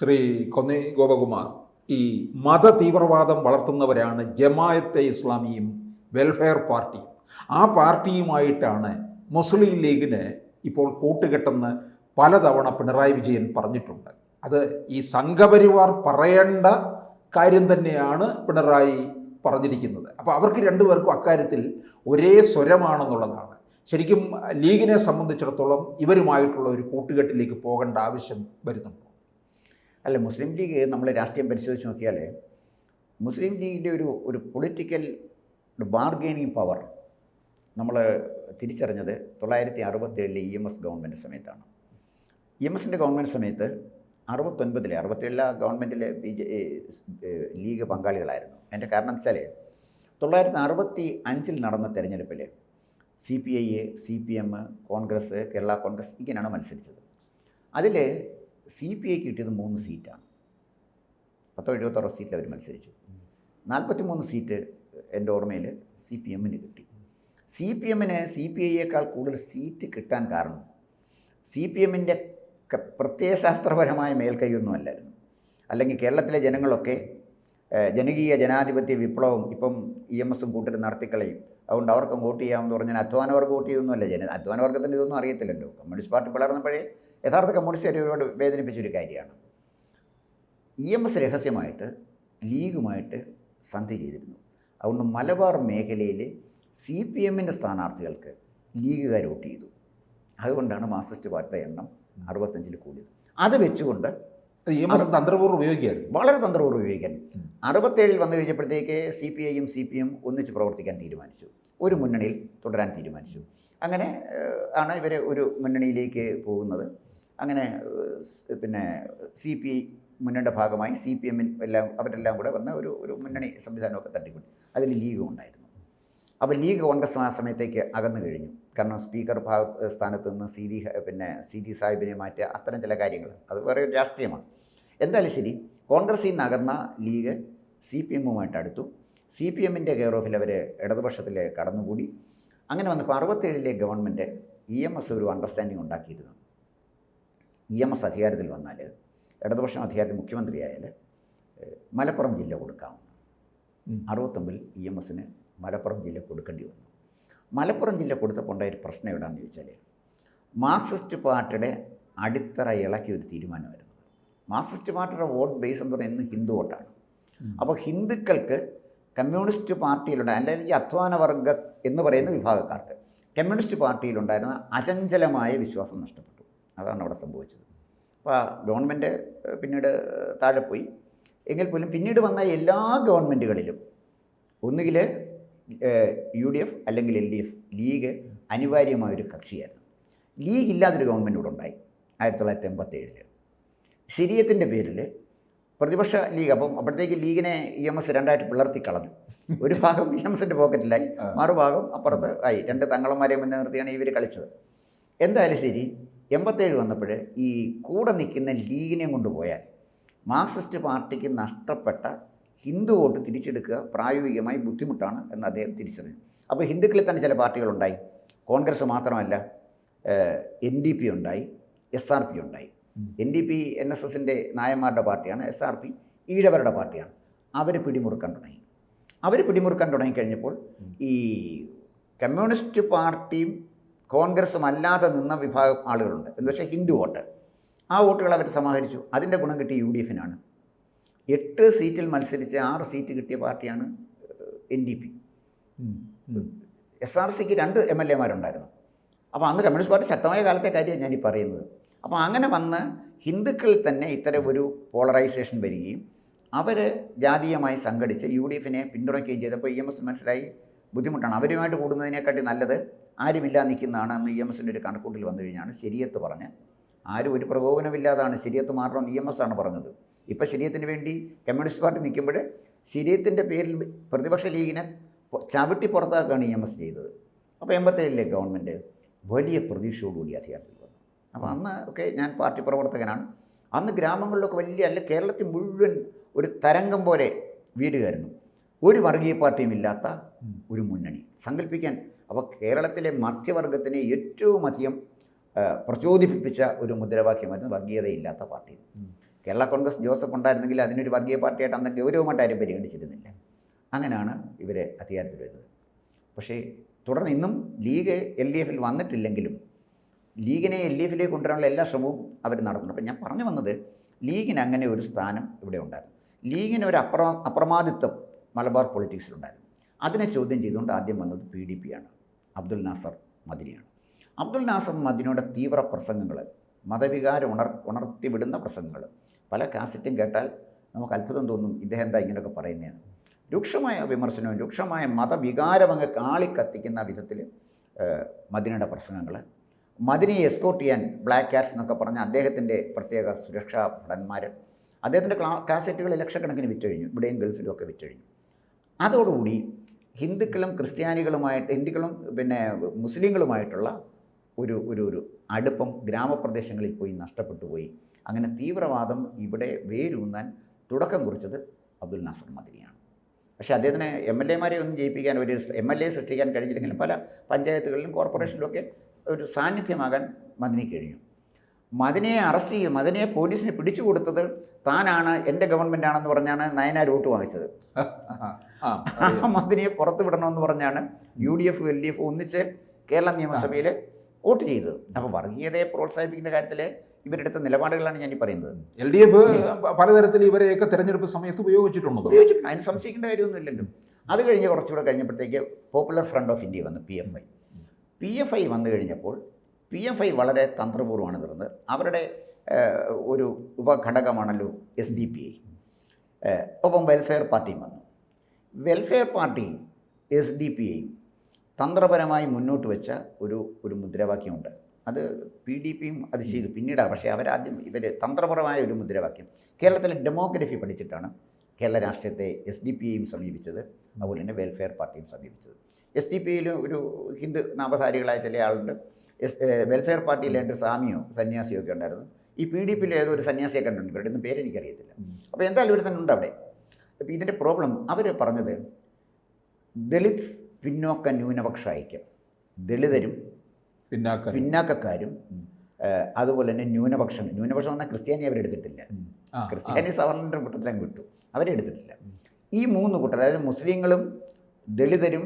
ശ്രീ കൊന്നി ഗോപകുമാർ ഈ മത തീവ്രവാദം വളർത്തുന്നവരാണ് ജമായത്തെ ഇസ്ലാമിയും വെൽഫെയർ പാർട്ടി. ആ പാർട്ടിയുമായിട്ടാണ് മുസ്ലിം ലീഗിന് ഇപ്പോൾ കൂട്ടുകെട്ടെന്ന് പലതവണ പിണറായി വിജയൻ പറഞ്ഞിട്ടുണ്ട്. അത് ഈ സംഘപരിവാർ പറയേണ്ട കാര്യം തന്നെയാണ് പിണറായി പറഞ്ഞിരിക്കുന്നത്. അപ്പോൾ അവർക്ക് രണ്ടുപേർക്കും അക്കാര്യത്തിൽ ഒരേ സ്വരമാണെന്നുള്ളതാണ്. ശരിക്കും ലീഗിനെ സംബന്ധിച്ചിടത്തോളം ഇവരുമായിട്ടുള്ള ഒരു കൂട്ടുകെട്ടിലേക്ക് പോകേണ്ട ആവശ്യം വരുന്നുണ്ടോ. അല്ല മുസ്ലിം ലീഗ് നമ്മൾ രാഷ്ട്രീയം പരിശോധിച്ച് നോക്കിയാൽ മുസ്ലിം ലീഗിന്റെ ഒരു ഒരു പൊളിറ്റിക്കൽ ബാർഗെയിനിങ് പവർ നമ്മൾ തിരിച്ചറിഞ്ഞത് തൊള്ളായിരത്തി അറുപത്തേഴിലെ ഇ എം എസ് ഗവൺമെന്റ് സമയത്താണ്. ഇ എം എസിന്റെ ഗവൺമെന്റ് സമയത്ത് അറുപത്തൊൻപതിലെ അറുപത്തേഴിലെ ഗവൺമെന്റിലെ ബി ജെ ലീഗ് പങ്കാളികളായിരുന്നു. എന്റെ കാരണം വെച്ചാൽ തൊള്ളായിരത്തി അറുപത്തി അഞ്ചിൽ നടന്ന തെരഞ്ഞെടുപ്പിൽ C P I C P M Congress Kerala Congress ഇങ്ങനെയാണ് മത്സരിച്ചത്. അതിൽ സി പി ഐക്ക് കിട്ടിയത് മൂന്ന് സീറ്റാണ്. പത്തോ എഴുപത്താറോ സീറ്റിൽ അവർ മത്സരിച്ചു. നാൽപ്പത്തി മൂന്ന് സീറ്റ് എന്റെ ഓർമ്മയിൽ സി പി എമ്മിന് കിട്ടി. സി പി എമ്മിന് സി പി ഐയേക്കാൾ കൂടുതൽ സീറ്റ് കിട്ടാൻ കാരണം സി പി എമ്മിന്റെ പ്രത്യയശാസ്ത്രപരമായ മേൽക്കൈയൊന്നും അല്ലായിരുന്നു. അല്ലെങ്കിൽ കേരളത്തിലെ ജനങ്ങളൊക്കെ ജനകീയ ജനാധിപത്യ വിപ്ലവം ഇപ്പം ഇ എം എസും കൂട്ടരും നടത്തിക്കളയും. അതുകൊണ്ട് അവർക്കും വോട്ട് ചെയ്യാമെന്ന് പറഞ്ഞാൽ അധ്വാനവർഗം വോട്ട് ചെയ്യുന്നുമല്ല ജന അധ്വാനവർഗത്തിന്റെ ഇതൊന്നും അറിയത്തില്ലല്ലോ. കമ്മ്യൂണിസ്റ്റ് പാർട്ടി പിളർന്നപ്പോഴേ യഥാർത്ഥ കമ്മ്യൂണിസ്റ്റ് ഒരുപാട് വേദനിപ്പിച്ചൊരു കാര്യമാണ്. ഇ എം എസ് രഹസ്യമായിട്ട് ലീഗുമായിട്ട് സന്ധി ചെയ്തിരുന്നു. അതുകൊണ്ട് മലബാർ മേഖലയിൽ സി പി എമ്മിന്റെ സ്ഥാനാർത്ഥികൾക്ക് ലീഗുകാർ വോട്ട് ചെയ്തു. അതുകൊണ്ടാണ് മാർക്സിസ്റ്റ് പാർട്ടിയുടെ എണ്ണം അറുപത്തഞ്ചിൽ കൂടിയത്. അത് വെച്ചുകൊണ്ട് തന്ത്രപൂർവം ഉപയോഗിക്കുകയാണ് വളരെ തന്ത്രപൂർവം ഉപയോഗിക്കാൻ. അറുപത്തേഴിൽ വന്നു കഴിഞ്ഞപ്പോഴത്തേക്ക് സി പി ഐയും സി പി എം ഒന്നിച്ച് പ്രവർത്തിക്കാൻ തീരുമാനിച്ചു. ഒരു മുന്നണിയിൽ തുടരാൻ തീരുമാനിച്ചു. അങ്ങനെ ആണ് ഇവർ ഒരു മുന്നണിയിലേക്ക് പോകുന്നത്. അങ്ങനെ പിന്നെ സി പി ഐ മുന്നണിയുടെ ഭാഗമായി സി പി എമ്മിൻ എല്ലാം അവരെല്ലാം കൂടെ വന്ന ഒരു ഒരു മുന്നണി സംവിധാനമൊക്കെ തട്ടിക്കൊണ്ട് അതിൽ ലീഗും ഉണ്ടായിരുന്നു. അപ്പോൾ ലീഗ് കോൺഗ്രസ് ആ സമയത്തേക്ക് അകന്നു കഴിഞ്ഞു. കാരണം സ്പീക്കർ ഭാഗ സ്ഥാനത്ത് നിന്ന് സി ഡി പിന്നെ സി ഡി സാഹിബിനെ മാറ്റുക അത്തരം ചില കാര്യങ്ങൾ. അത് വേറെ ഒരു രാഷ്ട്രീയമാണ്. എന്തായാലും ശരി കോൺഗ്രസിൽ നിന്ന് അകന്ന ലീഗ് സി പി എമ്മുമായിട്ട് അടുത്തു. സി പി എമ്മിന്റെ കെയർ ഓഫിൽ അവർ ഇടതുപക്ഷത്തിൽ കടന്നുകൂടി. അങ്ങനെ വന്നപ്പോൾ അറുപത്തേഴിലെ ഗവൺമെന്റ് ഇ എം എസ് ഒരു അണ്ടർസ്റ്റാൻഡിങ് ഉണ്ടാക്കിയിരുന്നു. ഇ എം എസ് അധികാരത്തിൽ വന്നാൽ ഇടതുപക്ഷം അധികാരത്തിൽ മുഖ്യമന്ത്രിയായാൽ മലപ്പുറം ജില്ല കൊടുക്കാവുന്നു. അറുപത്തൊമ്പതിൽ ഇ എം എസിന് മലപ്പുറം ജില്ല കൊടുക്കേണ്ടി വന്നു. മലപ്പുറം ജില്ല കൊടുത്തപ്പോൾ ഉണ്ടായ ഒരു പ്രശ്നം എവിടെയാണെന്ന് ചോദിച്ചാൽ മാർക്സിസ്റ്റ് പാർട്ടിയുടെ അടിത്തറ ഇളക്കിയ ഒരു തീരുമാനമായിരുന്നു. മാർക്സിസ്റ്റ് പാർട്ടിയുടെ വോട്ട് ബേസ് എന്ന് പറയുന്നത് ഹിന്ദു വോട്ടാണ്. അപ്പോൾ ഹിന്ദുക്കൾക്ക് കമ്മ്യൂണിസ്റ്റ് പാർട്ടിയിലുണ്ട് അല്ലെങ്കിൽ അധ്വാന വർഗ എന്ന് പറയുന്ന വിഭാഗക്കാർക്ക് കമ്മ്യൂണിസ്റ്റ് പാർട്ടിയിലുണ്ടായിരുന്ന അചഞ്ചലമായ വിശ്വാസം നഷ്ടപ്പെട്ടു. അതാണ് അവിടെ സംഭവിച്ചത്. അപ്പോൾ ഗവൺമെന്റ് പിന്നീട് താഴെ പോയി. എങ്കിൽ പോലും പിന്നീട് വന്ന എല്ലാ ഗവൺമെന്റുകളിലും ഒന്നുകിൽ യു ഡി എഫ് അല്ലെങ്കിൽ എൽ ഡി എഫ് ലീഗ് അനിവാര്യമായൊരു കക്ഷിയായിരുന്നു. ലീഗ് ഇല്ലാതൊരു ഗവൺമെന്റ് ഇവിടെ ഉണ്ടായി ആയിരത്തി തൊള്ളായിരത്തി എൺപത്തേഴിൽ ശരീരത്തിന്റെ പേരിൽ പ്രതിപക്ഷ ലീഗ് അപ്പം അപ്പോഴത്തേക്ക് ലീഗിനെ ഇ എം എസ് രണ്ടായിട്ട് പിളർത്തി കളഞ്ഞു. ഒരു ഭാഗം ഇ എം എസിന്റെ പോക്കറ്റിലായി ആ. മറുഭാഗം അപ്പുറത്ത് ആയി. രണ്ട് തങ്ങളന്മാരെ മുന്നേ നിർത്തിയാണ് ഇവർ കളിച്ചത്. എന്തായാലും ശരി എൺപത്തേഴ് വന്നപ്പോൾ ഈ കൂടെ നിൽക്കുന്ന ലീഗിനെ കൊണ്ടുപോയാൽ മാർക്സിസ്റ്റ് പാർട്ടിക്ക് നഷ്ടപ്പെട്ട ഹിന്ദു വോട്ട് തിരിച്ചെടുക്കുക പ്രായോഗികമായി ബുദ്ധിമുട്ടാണ് എന്ന് അദ്ദേഹം തിരിച്ചറിഞ്ഞു. അപ്പോൾ ഹിന്ദുക്കളിൽ തന്നെ ചില പാർട്ടികളുണ്ടായി. കോൺഗ്രസ് മാത്രമല്ല എൻ ഡി പി ഉണ്ടായി എസ് ആർ പി ഉണ്ടായി. N D P N S എസിന്റെ നായന്മാരുടെ പാർട്ടിയാണ് എസ് ആർ പി ഈഴവരുടെ പാർട്ടിയാണ്. അവർ പിടിമുറുക്കാൻ തുടങ്ങി. അവർ പിടിമുറുക്കാൻ തുടങ്ങിക്കഴിഞ്ഞപ്പോൾ ഈ കമ്മ്യൂണിസ്റ്റ് പാർട്ടിയും കോൺഗ്രസും അല്ലാതെ നിന്ന വിഭാഗം ആളുകളുണ്ട്. എന്ന് വെച്ചാൽ ഹിന്ദു വോട്ട്. ആ വോട്ടുകൾ അവർ സമാഹരിച്ചു. അതിന്റെ ഗുണം കിട്ടി യു ഡി എഫിനാണ്. എട്ട് സീറ്റിൽ മത്സരിച്ച് ആറ് സീറ്റ് കിട്ടിയ പാർട്ടിയാണ് N D P. S R സിക്ക് രണ്ട് എം എൽ എമാരുണ്ടായിരുന്നു അപ്പോൾ അന്ന് കമ്മ്യൂണിസ്റ്റ് പാർട്ടി ശക്തമായ കാലത്തെ കാര്യമാണ് ഞാൻ ഈ പറയുന്നത്. അപ്പോൾ അങ്ങനെ വന്ന് ഹിന്ദുക്കളിൽ തന്നെ ഇത്തരം ഒരു പോളറൈസേഷൻ വരികയും അവർ ജാതീയമായി സംഘടിച്ച് യു ഡി എഫിനെ പിന്തുണയ്ക്കുകയും ചെയ്തപ്പോൾ ഇ എം എസ് മനസ്സിലായി ബുദ്ധിമുട്ടാണ്. അവരുമായിട്ട് കൂടുന്നതിനെക്കാട്ടി നല്ലത് ആരുമില്ല നിൽക്കുന്നതാണ് അന്ന് ഇ എം എസിന്റെ ഒരു കണക്കൂട്ടിൽ വന്നു കഴിഞ്ഞാണ് ശരിയത്ത് പറഞ്ഞ് ആരും ഒരു പ്രകോപനമില്ലാതാണ് ശരിയത്ത് മാറണം ഇ എം എസ് ആണ് പറഞ്ഞത്. ഇപ്പോൾ ശരിയത്തിന് വേണ്ടി കമ്മ്യൂണിസ്റ്റ് പാർട്ടി നിൽക്കുമ്പോൾ ശരീരത്തിന്റെ പേരിൽ പ്രതിപക്ഷ ലീഗിനെ ചവിട്ടി പുറത്താക്കുകയാണ് ഇ എം എസ് ചെയ്തത്. അപ്പോൾ എൺപത്തേഴിലെ ഗവൺമെന്റ് വലിയ പ്രതീക്ഷയോടുകൂടി അധികാരത്തിൽ വന്നു. അപ്പോൾ അന്ന് ഒക്കെ ഞാൻ പാർട്ടി പ്രവർത്തകനാണ്. അന്ന് ഗ്രാമങ്ങളിലൊക്കെ വലിയ അല്ല കേരളത്തിൽ മുഴുവൻ ഒരു തരംഗം പോലെ വീടുകയായിരുന്നു. ഒരു വർഗീയ പാർട്ടിയും ഇല്ലാത്ത ഒരു മുന്നണി. സങ്കല്പിക്കാൻ അപ്പോൾ കേരളത്തിലെ മധ്യവർഗത്തിനെ ഏറ്റവും അധികം പ്രചോദിപ്പിച്ച ഒരു മുദ്രാവാക്യമായിരുന്നു വർഗീയതയില്ലാത്ത പാർട്ടി. കേരള കോൺഗ്രസ് ജോസഫ് ഉണ്ടായിരുന്നെങ്കിൽ അതിനൊരു വർഗീയ പാർട്ടിയായിട്ട് അന്ന് ഗൗരവമായിട്ട് ആരും പരിഗണിച്ചിരുന്നില്ല. അങ്ങനെയാണ് ഇവരെ അധികാരത്തിൽ വരുന്നത്. പക്ഷേ തുടർന്ന് ഇന്നും ലീഗ് എൽ ഡി എഫിൽ വന്നിട്ടില്ലെങ്കിലും ലീഗിനെ എൽ ഡി എഫിലേക്ക് കൊണ്ടുവരാനുള്ള എല്ലാ ശ്രമവും അവർ നടത്തുന്നുണ്ട്. അപ്പം ഞാൻ പറഞ്ഞു വന്നത് ലീഗിന് അങ്ങനെ ഒരു സ്ഥാനം ഇവിടെ ഉണ്ടായിരുന്നു. ലീഗിന് ഒരു അപ്ര അപ്രമാദിത്വം മലബാർ പൊളിറ്റിക്സിലുണ്ടായിരുന്നു. അതിനെ ചോദ്യം ചെയ്തുകൊണ്ട് ആദ്യം വന്നത് പി ഡി പി ആണ്. അബ്ദുൽ നാസർ മദിനിയാണ്. അബ്ദുൽ നാസർ മദിനിയുടെ തീവ്ര പ്രസംഗങ്ങൾ മതവികാരം ഉണർ ഉണർത്തിവിടുന്ന പ്രസംഗങ്ങൾ പല കാസറ്റും കേട്ടാൽ നമുക്ക് അത്ഭുതം തോന്നും ഇദ്ദേഹം എന്താ ഇങ്ങനെയൊക്കെ പറയുന്നതെന്ന്. രൂക്ഷമായ വിമർശനവും രൂക്ഷമായ മതവികാരം അങ്ങ് കാളിക്കത്തിക്കുന്ന വിധത്തിൽ മദിനയുടെ പ്രസംഗങ്ങൾ. മദിനയെ എസ്കോർട്ട് ചെയ്യാൻ ബ്ലാക്ക് കാറ്റ്സ് എന്നൊക്കെ പറഞ്ഞ അദ്ദേഹത്തിന്റെ പ്രത്യേക സുരക്ഷാ ഭടന്മാർ അദ്ദേഹത്തിന്റെ ക്ലാ കാസറ്റുകൾ ലക്ഷക്കണക്കിന് വിറ്റഴിഞ്ഞു. ഇവിടെയും ഗൾഫിലും ഒക്കെ വിറ്റഴിഞ്ഞു. അതോടുകൂടി ഹിന്ദുക്കളും ക്രിസ്ത്യാനികളുമായിട്ട് ഹിന്ദുക്കളും പിന്നെ മുസ്ലിങ്ങളുമായിട്ടുള്ള ഒരു ഒരു ഒരു അടുപ്പം ഗ്രാമപ്രദേശങ്ങളിൽ പോയി നഷ്ടപ്പെട്ടു പോയി. അങ്ങനെ തീവ്രവാദം ഇവിടെ വേരൂന്നാൻ തുടക്കം കുറിച്ചത് അബ്ദുൽ നാസർ മദിനിയാണ്. പക്ഷേ അദ്ദേഹത്തിന് എം എൽ എമാരെ ഒന്നും ജയിപ്പിക്കാൻ ഒരു എം എൽ എ സൃഷ്ടിക്കാൻ കഴിഞ്ഞില്ലെങ്കിലും പല പഞ്ചായത്തുകളിലും കോർപ്പറേഷനിലൊക്കെ ഒരു സാന്നിധ്യമാകാൻ മദിനി കഴിഞ്ഞു. മദിനയെ അറസ്റ്റ് ചെയ്ത് മദിനയെ പോലീസിന് പിടിച്ചു കൊടുത്തത് താനാണ് എന്റെ ഗവൺമെന്റ് ആണെന്ന് പറഞ്ഞാണ് നയനാർ വോട്ട് വാങ്ങിച്ചത്. മദിനിയെ പുറത്ത് വിടണമെന്ന് പറഞ്ഞാണ് U D F L D F ഒന്നിച്ച് കേരള നിയമസഭയിൽ വോട്ട് ചെയ്തത്. അപ്പോൾ വർഗീയതയെ പ്രോത്സാഹിപ്പിക്കുന്ന കാര്യത്തിൽ ഇവരെടുത്ത നിലപാടുകളാണ് ഞാൻ ഈ പറയുന്നത്. എൽ ഡി എഫ് പലതരത്തിൽ ഇവരെയൊക്കെ തെരഞ്ഞെടുപ്പ് സമയത്ത് ഉപയോഗിച്ചിട്ടുണ്ടോ? ഉപയോഗിച്ചിട്ടുണ്ട്. അതിന് സംശയിക്കേണ്ട കാര്യമൊന്നുമില്ലല്ലോ. അത് കഴിഞ്ഞ് കുറച്ചുകൂടെ കഴിഞ്ഞപ്പോഴത്തേക്ക് പോപ്പുലർ ഫ്രണ്ട് ഓഫ് ഇന്ത്യ വന്നു P F I P F I വന്നു കഴിഞ്ഞപ്പോൾ പി എഫ് ഐ വളരെ തന്ത്രപൂർവമാണ് തീർന്നത് അവരുടെ ഒരു ഉപഘടകമാണല്ലോ എസ് ഡി പി ഐ ഒപ്പം വെൽഫെയർ പാർട്ടിയും വന്നു. Welfare party S D P ഐയും തന്ത്രപരമായി മുന്നോട്ട് വെച്ച ഒരു ഒരു മുദ്രാവാക്യമുണ്ട്. അത് പി ഡി പിയും അത് ചെയ്തു പിന്നീടാണ് പക്ഷേ അവരാദ്യം ഇവർ തന്ത്രപരമായ ഒരു മുദ്രാവാക്യം. കേരളത്തിലെ ഡെമോഗ്രഫി പഠിച്ചിട്ടാണ് കേരള രാഷ്ട്രീയത്തെ എസ് ഡി പി ഐയും സമീപിച്ചത്. അതുപോലെ തന്നെ വെൽഫെയർ പാർട്ടിയും സമീപിച്ചത്. എസ് ഡി പി ഐയിൽ ഒരു ഹിന്ദു നാമധാരികളായ ചില ആളുണ്ട്. എസ് വെൽഫെയർ പാർട്ടിയിൽ രണ്ട് സ്വാമിയോ സന്യാസിയോ ഒക്കെ ഉണ്ടായിരുന്നു. ഈ പി ഡി പിയിൽ ഏതോ ഒരു സന്യാസിയെ കണ്ടിട്ടുണ്ട്. ഇവരുടെ ഒന്നും പേരെനിക്കറിയത്തില്ല. അപ്പോൾ എന്തായാലും ഇവർ തന്നെ ഉണ്ട് അവിടെ. അപ്പോൾ ഇതിന്റെ പ്രോബ്ലം അവർ പറഞ്ഞത് ദളിത് പിന്നോക്ക ന്യൂനപക്ഷ ഐക്യം ദളിതരും പിന്നാക്ക. പിന്നാക്കക്കാരും അതുപോലെ തന്നെ ന്യൂനപക്ഷം. ന്യൂനപക്ഷം പറഞ്ഞാൽ ക്രിസ്ത്യാനി അവരെടുത്തിട്ടില്ല ക്രിസ്ത്യാനി സവർണന്റെ കൂട്ടത്തിലും കിട്ടും അവരെടുത്തിട്ടില്ല ഈ മൂന്ന് കൂട്ടർ അതായത് മുസ്ലിങ്ങളും ദളിതരും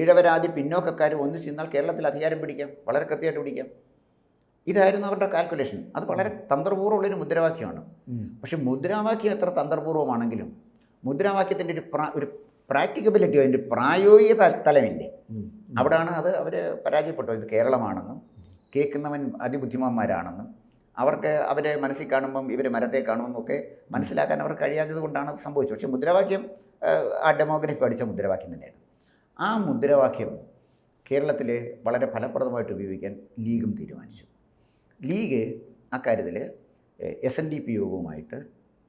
ഈഴവരാതി പിന്നോക്കക്കാരും ഒന്നിച്ച് നിന്നാൽ കേരളത്തിൽ അധികാരം പിടിക്കാം. വളരെ കൃത്യമായിട്ട് പിടിക്കാം. ഇതായിരുന്നു അവരുടെ കാൽക്കുലേഷൻ അത് വളരെ തന്ത്രപൂർവമുള്ളൊരു മുദ്രാവാക്യമാണ്. പക്ഷേ മുദ്രാവാക്യം എത്ര തന്ത്രപൂർവമാണെങ്കിലും മുദ്രാവാക്യത്തിന്റെ ഒരു പ്രാ ഒരു പ്രാക്ടിക്കബിലിറ്റി അതിന്റെ പ്രായോഗിക തല- തലമില്ലേ? അവിടെയാണ് അവിടാണ് അത് അവർ പരാജയപ്പെട്ടു. ഇത് കേരളമാണെന്നും കേൾക്കുന്നവൻ അതിബുദ്ധിമാന്മാരാണെന്നും അവർക്ക് അവരെ മനസ്സിൽ കാണുമ്പം ഇവർ മരത്തെ കാണുമെന്നും ഒക്കെ മനസ്സിലാക്കാൻ അവർക്ക് കഴിയാത്തത് കൊണ്ടാണ് അത് സംഭവിച്ചത്. പക്ഷേ മുദ്രാവാക്യം ആ ഡെമോഗ്രഫി പഠിച്ച മുദ്രാവാക്യം തന്നെയായിരുന്നു. ആ മുദ്രാവാക്യം കേരളത്തിൽ വളരെ ഫലപ്രദമായിട്ട് ഉപയോഗിക്കാൻ ലീഗും തീരുമാനിച്ചു. ലീഗ് അക്കാര്യത്തിൽ എസ് എൻ ഡി പി യോഗവുമായിട്ട്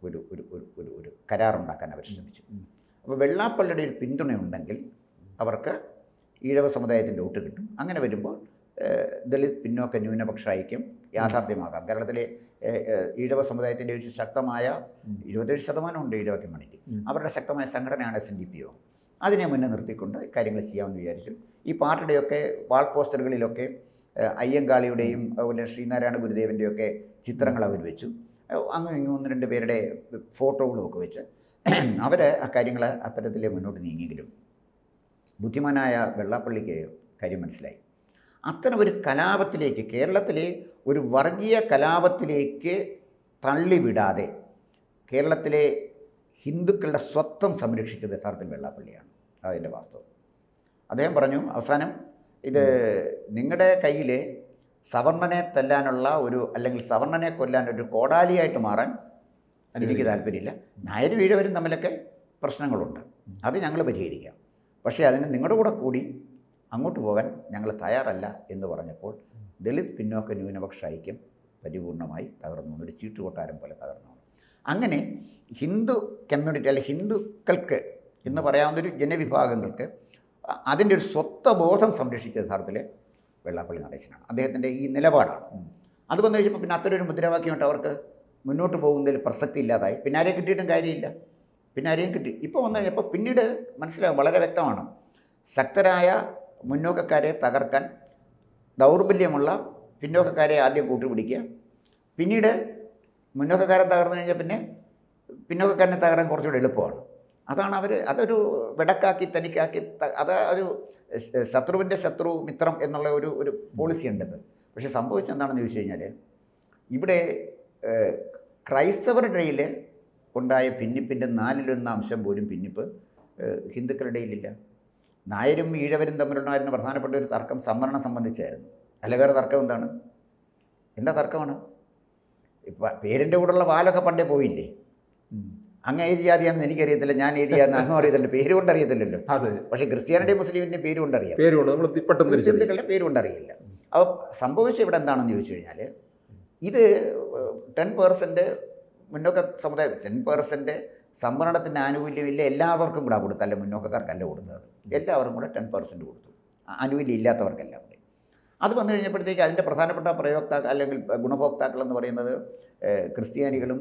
ഒരു ഒരു ഒരു ഒരു ഒരു കരാറുണ്ടാക്കാൻ അവർ ശ്രമിച്ചു. അപ്പോൾ വെള്ളാപ്പള്ളിയുടെ ഒരു പിന്തുണയുണ്ടെങ്കിൽ അവർക്ക് ഈഴവ സമുദായത്തിന്റെ വോട്ട് കിട്ടും. അങ്ങനെ വരുമ്പോൾ ദളിത് പിന്നോക്ക ന്യൂനപക്ഷ ഐക്യം യാഥാർത്ഥ്യമാകാം. കേരളത്തിലെ ഈഴവ സമുദായത്തിന്റെ ഒരു ശക്തമായ. ഇരുപത്തേഴ് ശതമാനമുണ്ട് ഈഴവ കമ്മ്യൂണിറ്റി. അവരുടെ ശക്തമായ സംഘടനയാണ് എസ് എൻ ഡി പി ഒ അതിനെ മുന്നേ നിർത്തിക്കൊണ്ട് കാര്യങ്ങൾ ചെയ്യാമെന്ന് വിചാരിച്ചു. ഈ പാർട്ടിയുടെയൊക്കെ വാൾ പോസ്റ്ററുകളിലൊക്കെ അയ്യങ്കാളിയുടെയും അതുപോലെ ശ്രീനാരായണ ഗുരുദേവന്റെയൊക്കെ ചിത്രങ്ങൾ അവർ വെച്ചു. അങ്ങനെ അങ്ങും ഒന്ന് രണ്ട് പേരുടെ ഫോട്ടോകളുമൊക്കെ വെച്ച് അവർ ആ കാര്യങ്ങൾ അത്തരത്തിൽ മുന്നോട്ട് നീങ്ങിയെങ്കിലും ബുദ്ധിമാനായ വെള്ളാപ്പള്ളിക്ക് കാര്യം മനസ്സിലായി. അത്തരം ഒരു കലാപത്തിലേക്ക് കേരളത്തിലെ ഒരു വർഗീയ കലാപത്തിലേക്ക് തള്ളിവിടാതെ കേരളത്തിലെ ഹിന്ദുക്കളുടെ സ്വത്വം സംരക്ഷിച്ചത് യഥാർത്ഥത്തിൽ വെള്ളാപ്പള്ളിയാണ്. അതിന്റെ വാസ്തവം. അദ്ദേഹം പറഞ്ഞു അവസാനം ഇത് നിങ്ങളുടെ കയ്യിൽ സവർണനെ തല്ലാനുള്ള ഒരു അല്ലെങ്കിൽ സവർണനെ കൊല്ലാൻ ഒരു കോടാലിയായിട്ട് മാറാൻ എനിക്ക് താല്പര്യമില്ല. നായരും ഈഴവരും തമ്മിലൊക്കെ പ്രശ്നങ്ങളുണ്ട്. അത് ഞങ്ങൾ പരിഹരിക്കാം. പക്ഷേ അതിന് നിങ്ങളുടെ കൂടെ കൂടി അങ്ങോട്ട് പോകാൻ ഞങ്ങൾ തയ്യാറല്ല എന്ന് പറഞ്ഞപ്പോൾ ദളിത് പിന്നോക്ക ന്യൂനപക്ഷ ഐക്യം പരിപൂർണമായി തകർന്നു. ഒരു ചീട്ടുകൊട്ടാരം പോലെ തകർന്നു. അങ്ങനെ ഹിന്ദു കമ്മ്യൂണിറ്റി അല്ലെങ്കിൽ ഹിന്ദുക്കൾക്ക് എന്ന് പറയാവുന്ന ഒരു ജനവിഭാഗങ്ങൾക്ക് അതിന്റെ ഒരു സ്വത്വബോധം സംരക്ഷിച്ച യഥാർത്ഥത്തിൽ വെള്ളാപ്പള്ളി നടേശനാണ്. അദ്ദേഹത്തിന്റെ ഈ നിലപാടാണ്. അത് വന്നു കഴിഞ്ഞപ്പോൾ പിന്നെ അത്തരൊരു മുദ്രാവാക്യമായിട്ട് അവർക്ക് മുന്നോട്ട് പോകുന്നതിൽ പ്രസക്തി ഇല്ലാതായി പിന്നെ ആരെയും കിട്ടിയിട്ടും കാര്യമില്ല. പിന്നെ ആരെയും കിട്ടി. ഇപ്പോൾ വന്നു കഴിഞ്ഞപ്പോൾ പിന്നീട് മനസ്സിലാവും വളരെ വ്യക്തമാണ്. ശക്തരായ മുന്നോക്കക്കാരെ തകർക്കാൻ ദൗർബല്യമുള്ള പിന്നോക്കക്കാരെ ആദ്യം കൂട്ടുപിടിക്കുക. പിന്നീട് മുന്നോക്കക്കാരൻ തകർന്നു കഴിഞ്ഞാൽ പിന്നെ പിന്നോക്കക്കാരനെ തകരാൻ കുറച്ചുകൂടെ എളുപ്പമാണ്. അതാണ് അവർ അതൊരു വെടക്കാക്കി തനിക്കാക്കി അത് ഒരു ശത്രുവിന്റെ ശത്രു മിത്രം എന്നുള്ള ഒരു ഒരു പോളിസി ഉണ്ടത്. പക്ഷേ സംഭവിച്ചത് എന്താണെന്ന് ചോദിച്ചു കഴിഞ്ഞാൽ ഇവിടെ ക്രൈസ്തവരുടെ ഇടയിൽ ഉണ്ടായ ഭിന്നിപ്പിന്റെ നാലിലൊന്ന് അംശം പോലും ഭിന്നിപ്പ് ഹിന്ദുക്കളുടെ ഇടയിലില്ല. നായരും ഈഴവരും തമ്മിലുണ്ടായിരുന്ന പ്രധാനപ്പെട്ട ഒരു തർക്കം സംവരണം സംബന്ധിച്ചായിരുന്നു. അല്ല വേറെ തർക്കം എന്താണ്? എന്താ തർക്കമാണ്? ഇപ്പം പേരിന്റെ കൂടെയുള്ള വാലൊക്കെ പണ്ടേ പോയില്ലേ. അങ്ങ് ഏത് ജാതിയാണെന്ന് എനിക്കറിയത്തില്ല. ഞാൻ ഏത് ജാതി അങ്ങും അറിയത്തില്ല. പേര് കൊണ്ട് അറിയത്തില്ലല്ലോ അതെ. പക്ഷേ ക്രിസ്ത്യാനിയുടെയും മുസ്ലിമിന്റെ പേര് കൊണ്ട് അറിയാം ഹിന്ദുക്കളുടെ പേര് കൊണ്ട് അറിയില്ല അപ്പോൾ സംഭവിച്ചത് ഇവിടെ എന്താണെന്ന് ചോദിച്ചു കഴിഞ്ഞാൽ ഇത് ടെൻ പേഴ്സന്റ് മുന്നോക്ക സമുദായം ടെൻ പേഴ്സന്റ് സംവരണത്തിന്റെ ആനുകൂല്യമില്ല എല്ലാവർക്കും കൂടെ കൊടുത്തല്ല മുന്നോക്കക്കാർക്കല്ല കൊടുത്തത്? എല്ലാവർക്കും കൂടെ ടെൻ പെർസെന്റ് കൊടുത്തു. ആനുകൂല്യം ഇല്ലാത്തവർക്കെല്ലാം അത് വന്നു കഴിഞ്ഞപ്പോഴത്തേക്ക് അതിന്റെ പ്രധാനപ്പെട്ട പ്രയോക്താക്കൾ അല്ലെങ്കിൽ ഗുണഭോക്താക്കൾ എന്ന് പറയുന്നത് ക്രിസ്ത്യാനികളും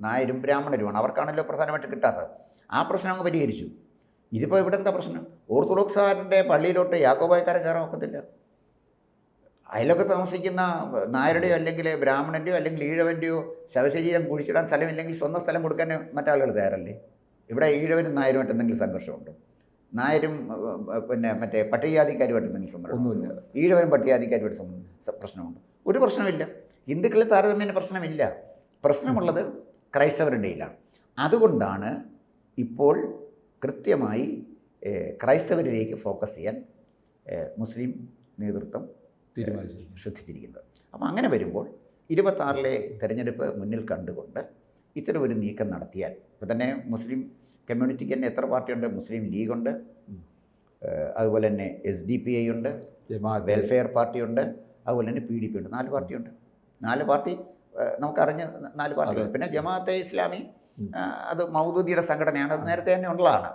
നായരും ബ്രാഹ്മണരുമാണ്. അവർക്കാണല്ലോ പ്രധാനമായിട്ട് കിട്ടാത്തത്. ആ പ്രശ്നം അങ്ങ് പരിഹരിച്ചു. ഇതിപ്പോൾ ഇവിടെ എന്താ പ്രശ്നം ഓർത്തഡോക്സുകാരന്റെ പള്ളിയിലോട്ട് യാക്കോബായക്കാരൻ കയറാൻ ഒക്കത്തില്ല. അതിലൊക്കെ താമസിക്കുന്ന നായരുടെയോ അല്ലെങ്കിൽ ബ്രാഹ്മണന്റെയോ അല്ലെങ്കിൽ ഈഴവന്റെയോ ശവശരീരം കുഴിച്ചിടാൻ സ്ഥലമില്ലെങ്കിൽ സ്വന്തം സ്ഥലം കൊടുക്കാൻ മറ്റാളുകൾ തയ്യാറല്ലേ? ഇവിടെ ഈഴവനും നായരുമായിട്ട് എന്തെങ്കിലും സംഘർഷമുണ്ടോ? നായരും പിന്നെ മറ്റേ പട്ടികജാതിക്കാരുമായിട്ട് എന്തെങ്കിലും സംബന്ധം ഒന്നുമില്ല. ഈഴവരും പട്ടികജാതിക്കാരുമായിട്ട് പ്രശ്നമുണ്ട്. ഒരു പ്രശ്നമില്ല ഹിന്ദുക്കളിൽ താരതമ്യേന പ്രശ്നമില്ല. പ്രശ്നമുള്ളത് ക്രൈസ്തവരുടെ ഇടയിലാണ്. അതുകൊണ്ടാണ് ഇപ്പോൾ കൃത്യമായി ക്രൈസ്തവരിലേക്ക് ഫോക്കസ് ചെയ്യാൻ മുസ്ലിം നേതൃത്വം തീരുമാനിച്ചിരിക്കുന്നത് ശ്രദ്ധിച്ചിരിക്കുന്നത്. അപ്പോൾ അങ്ങനെ വരുമ്പോൾ ഇരുപത്താറിലെ തെരഞ്ഞെടുപ്പ് മുന്നിൽ കണ്ടുകൊണ്ട് ഇത്തരം ഒരു നീക്കം നടത്തിയാൽ ഇപ്പോൾ തന്നെ മുസ്ലിം കമ്മ്യൂണിറ്റിക്ക് തന്നെ എത്ര പാർട്ടിയുണ്ട്? മുസ്ലിം ലീഗുണ്ട്. അതുപോലെ തന്നെ എസ് ഡി പി ഐ ഉണ്ട്. വെൽഫെയർ പാർട്ടിയുണ്ട്. അതുപോലെ തന്നെ പി ഡി പി ഉണ്ട്. നാല് പാർട്ടിയുണ്ട്. നാല് പാർട്ടി നമുക്കറിഞ്ഞ നാല് പാർട്ടികൾ. പിന്നെ ജമാഅത്തെ ഇസ്ലാമി അത് മൗദൂദിയുടെ സംഘടനയാണ്. അത് നേരത്തെ തന്നെ ഉള്ളതാണ്.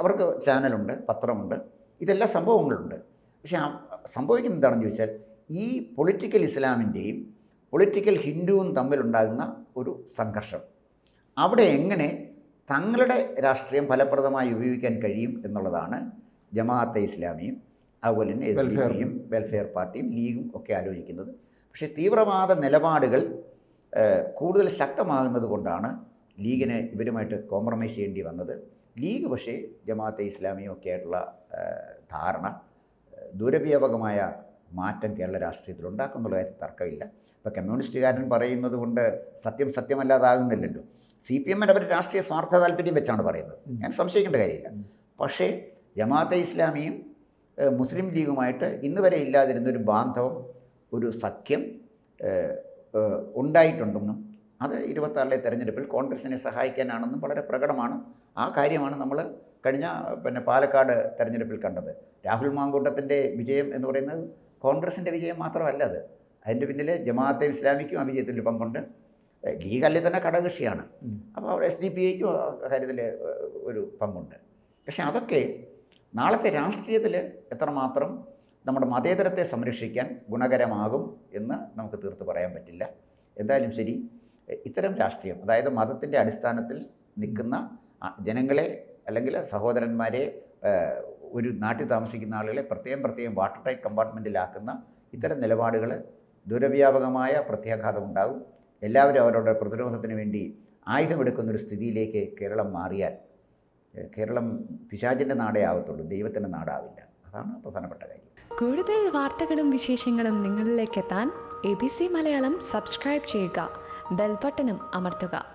അവർക്ക് ചാനലുണ്ട് പത്രമുണ്ട്. ഇതെല്ലാം സംഭവങ്ങളുണ്ട്. പക്ഷേ ആ സംഭവിക്കുന്നത് എന്താണെന്ന് ചോദിച്ചാൽ ഈ പൊളിറ്റിക്കൽ ഇസ്ലാമിന്റെയും പൊളിറ്റിക്കൽ ഹിന്ദുവും തമ്മിലുണ്ടാകുന്ന ഒരു സംഘർഷം. അവിടെ എങ്ങനെ തങ്ങളുടെ രാഷ്ട്രീയം ഫലപ്രദമായി ഉപയോഗിക്കാൻ കഴിയും എന്നുള്ളതാണ് ജമാഅത്തെ ഇസ്ലാമിയും അതുപോലെ തന്നെ എസ് ഡി പിയും വെൽഫെയർ പാർട്ടിയും ലീഗും ഒക്കെ ആലോചിക്കുന്നത്. പക്ഷേ തീവ്രവാദ നിലപാടുകൾ കൂടുതൽ ശക്തമാകുന്നത് കൊണ്ടാണ് ലീഗിന് ഇവരുമായിട്ട് കോംപ്രമൈസ് ചെയ്യേണ്ടി വന്നത്. ലീഗ് പക്ഷേ ജമാഅത്തെ ഇസ്ലാമിയും ഒക്കെ ആയിട്ടുള്ള ധാരണ ദുരവ്യാപകമായ മാറ്റം കേരള രാഷ്ട്രീയത്തിൽ ഉണ്ടാക്കുന്നുള്ള കാര്യത്തിൽ തർക്കമില്ല. ഇപ്പോൾ കമ്മ്യൂണിസ്റ്റുകാരൻ പറയുന്നത് കൊണ്ട് സത്യം സത്യമല്ലാതാകുന്നില്ലല്ലോ. സി പി എമ്മിന്റെ അവർ രാഷ്ട്രീയ സ്വാർത്ഥ താല്പര്യം വെച്ചാണ് പറയുന്നത്. ഞാൻ സംശയിക്കേണ്ട കാര്യമില്ല. പക്ഷേ ജമാഅത്തെ ഇസ്ലാമിയും മുസ്ലിം ലീഗുമായിട്ട് ഇന്ന് വരെ ഇല്ലാതിരുന്നൊരു ബാന്ധവം ഒരു സഖ്യം ഉണ്ടായിട്ടുണ്ടെന്നും അത് ഇരുപത്താറിലെ തെരഞ്ഞെടുപ്പിൽ കോൺഗ്രസിനെ സഹായിക്കാനാണെന്നും വളരെ പ്രകടമാണ്. ആ കാര്യമാണ് നമ്മൾ കഴിഞ്ഞ പിന്നെ പാലക്കാട് തെരഞ്ഞെടുപ്പിൽ കണ്ടത്. രാഹുൽ മാങ്കൂട്ടത്തിന്റെ വിജയം എന്ന് പറയുന്നത് കോൺഗ്രസിന്റെ വിജയം മാത്രമല്ല അത്. അതിന്റെ പിന്നിൽ ജമാഅത്തെ ഇസ്ലാമിക്കും ആ വിജയത്തിൽ പങ്കുണ്ട് ലീഗ് അല്ലേ തന്നെ ഘടകകക്ഷിയാണ് അപ്പോൾ അപ്പോൾ എസ് ഡി പി ഐക്കും കാര്യത്തിൽ ഒരു പങ്കുണ്ട്. പക്ഷേ അതൊക്കെ നാളത്തെ രാഷ്ട്രീയത്തിൽ എത്രമാത്രം നമ്മുടെ മതേതരത്തെ സംരക്ഷിക്കാൻ ഗുണകരമാകും എന്ന് നമുക്ക് തീർത്ത് പറയാൻ പറ്റില്ല. എന്തായാലും ശരി ഇത്തരം രാഷ്ട്രീയം അതായത് മതത്തിന്റെ അടിസ്ഥാനത്തിൽ നിൽക്കുന്ന ജനങ്ങളെ അല്ലെങ്കിൽ സഹോദരന്മാരെ ഒരു നാട്ടിൽ താമസിക്കുന്ന ആളുകളെ പ്രത്യേകം പ്രത്യേകം വാട്ടർ ടൈറ്റ് കമ്പാർട്ട്മെന്റിലാക്കുന്ന ഇത്തരം നിലപാടുകൾ ദുരവ്യാപകമായ പ്രത്യാഘാതം ഉണ്ടാകും. എല്ലാവരും അവരുടെ പ്രതിരോധത്തിന് വേണ്ടി ആയുധമെടുക്കുന്നൊരു സ്ഥിതിയിലേക്ക് കേരളം മാറിയാൽ കേരളം പിശാചിന്റെ നാടേ ആവത്തുള്ളൂ ദൈവത്തിന്റെ നാടാവില്ല. അതാണ് പ്രധാനപ്പെട്ട കാര്യം. കൂടുതൽ വാർത്തകളും വിശേഷങ്ങളും നിങ്ങളിലേക്ക് എത്താൻ A B C Malayalam subscribe ചെയ്യുക ബെൽബട്ടനും അമർത്തുക.